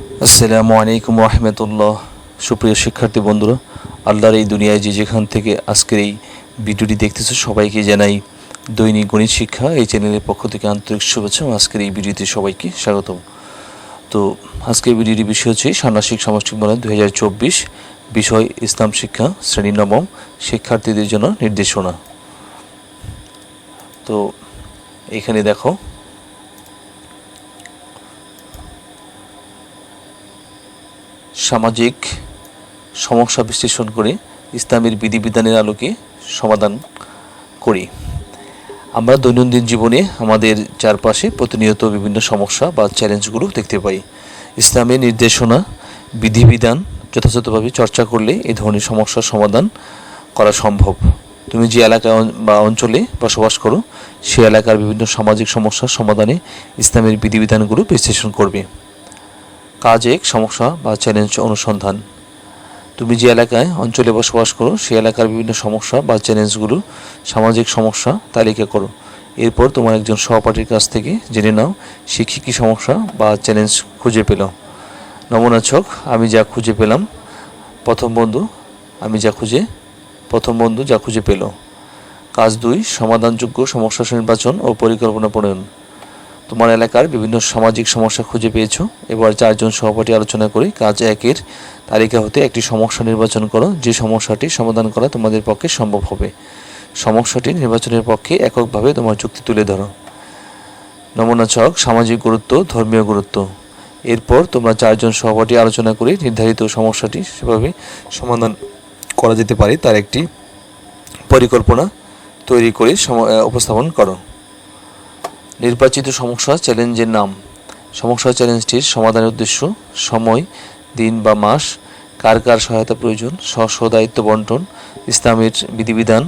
আসসালামু আলাইকুম রহমতুল্লাহ। সুপ্রিয় শিক্ষার্থী বন্ধুরা, আল্লাহর এই দুনিয়ায় যে যেখান থেকে আজকের এই ভিডিওটি দেখতেছে, সবাইকে জানাই দৈনিক গণিত শিক্ষা, এই চ্যানেলের পক্ষ থেকে আন্তরিক শুভেচ্ছা আজকের এই ভিডিওতে সবাইকে স্বাগতম। তো আজকের ভিডিওটির বিষয় হচ্ছে ষান্মাসিক সামষ্টিক মূল্যায়ন দুই হাজার চব্বিশ, বিষয় ইসলাম শিক্ষা, শ্রেণি নবম, শিক্ষার্থীদের জন্য নির্দেশনা। তো এখানে দেখো সামাজিক সমস্যা বিশ্লেষণ করে ইসলামের বিধিবিধানের আলোকে সমাধান করি। আমরা দৈনন্দিন জীবনে আমাদের চারপাশে প্রতিনিয়ত বিভিন্ন সমস্যা বা চ্যালেঞ্জগুলো দেখতে পাই। ইসলামের নির্দেশনা, বিধিবিধান যথাযথভাবে চর্চা করলে এই ধরনের সমস্যার সমাধান করা সম্ভব। তুমি যে এলাকা বা অঞ্চলে বসবাস করো, সে এলাকার বিভিন্ন সামাজিক সমস্যার সমাধানে ইসলামের বিধিবিধানগুলো বিশ্লেষণ করবে। কাজ এক সমস্যা বা চ্যালেঞ্জ অনুসন্ধান। তুমি যে এলাকায় অঞ্চলে বসবাস করো সেই এলাকার বিভিন্ন সমস্যা বা চ্যালেঞ্জগুলো সামাজিক সমস্যা তালিকা করো। এরপর তোমার একজন সহপাঠীর কাছ থেকে জেনে নাও সে কী কী সমস্যা বা চ্যালেঞ্জ খুঁজে পেল। নমুনা ছক, আমি যা খুঁজে পেলাম, প্রথম বন্ধু, আমি যা খুঁজে, প্রথম বন্ধু যা খুঁজে পেল। কাজ দুই, সমাধানযোগ্য সমস্যা নির্বাচন ও পরিকল্পনা প্রণয়ন। তোমার এলাকার বিভিন্ন সামাজিক সমস্যা খুঁজে পেয়েছ। এবার চারজন সহপাঠী আলোচনা করে। কাজ একের তালিকা হতে একটি সমস্যা নির্বাচন করো। যে সমস্যাটি সমাধান করা তোমাদের পক্ষে সম্ভব হবে। সমস্যাটি নির্বাচনের পক্ষে এককভাবে তোমার যুক্তি তুলে ধরো। নমুনা ছক, সামাজিক গুরুত্ব, ধর্মীয় গুরুত্ব। এরপর তোমরা চারজন সহপাঠী আলোচনা করে। নির্ধারিত সমস্যাটি সেভাবে সমাধান করা যেতে পারে। তার একটি পরিকল্পনা তৈরি করে উপস্থাপন করো। নির্বাচিত সমস্যা চ্যালেঞ্জের নাম। সমস্যা চ্যালেঞ্জটির সমাধানের উদ্দেশ্য, সময়, দিন বা মাস, কার কার সহায়তা প্রয়োজন স্ব দায়িত্ব বন্টন, ইসলামের বিধিবিধান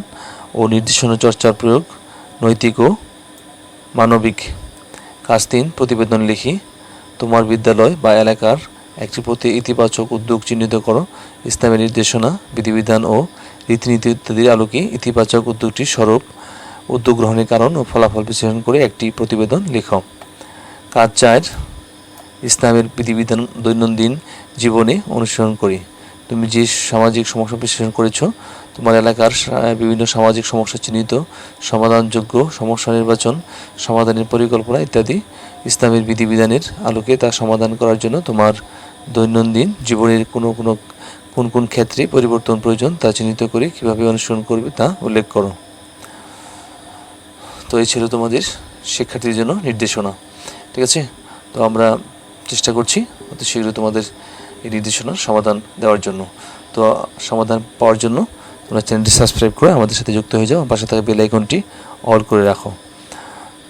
ও নির্দেশনা চর্চার প্রয়োগ, নৈতিক ও মানবিক কাজ তিন প্রতিবেদন লিখি, তোমার বিদ্যালয় বা এলাকার একটি প্রতি ইতিবাচক উদ্যোগ চিহ্নিত করো, ইসলামের নির্দেশনা, বিধিবিধান ও রীতিনীতি ইত্যাদির আলোকে ইতিবাচক উদ্যোগটি স্বরূপ উদ্যোগ গ্রহণের কারণ ও ফলাফল বিশ্লেষণ করে একটি প্রতিবেদন লেখো। কাজ চার ইসলামের বিধিবিধান, দৈনন্দিন জীবনে অনুসরণ করি। তুমি যে সামাজিক সমস্যা বিশ্লেষণ করেছ, তোমার এলাকার বিভিন্ন সামাজিক সমস্যা চিহ্নিত, সমাধানযোগ্য সমস্যা নির্বাচন, সমাধানের পরিকল্পনা ইত্যাদি ইসলামের বিধিবিধানের আলোকে তা সমাধান করার জন্য তোমার দৈনন্দিন জীবনের কোনো কোনো, কোন কোন ক্ষেত্রে পরিবর্তন প্রয়োজন তা চিহ্নিত করে কীভাবে অনুসরণ করবে তা উল্লেখ করো। তো এই ছিল তোমাদের শিক্ষার্থীদের জন্য নির্দেশনা, ঠিক আছে? তো আমরা চেষ্টা করছি অতি শীঘ্রই তোমাদের এই নির্দেশনার সমাধান দেওয়ার জন্য। তো সমাধান পাওয়ার জন্য তোমরা চ্যানেলটি সাবস্ক্রাইব করে আমাদের সাথে যুক্ত হয়ে যাও পাশে থাকা বেল আইকনটি অল করে রাখো।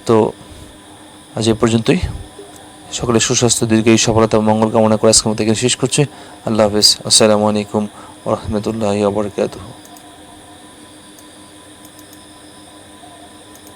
তো আজ এ পর্যন্তই। সকলের সুস্বাস্থ্য দীর্ঘায়ু সফলতা ও মঙ্গল কামনা করে আজকের মতো শেষ করছি। আল্লাহ হাফেজ। আসসালামু আলাইকুম রহমতুল্লাহ আবরকাত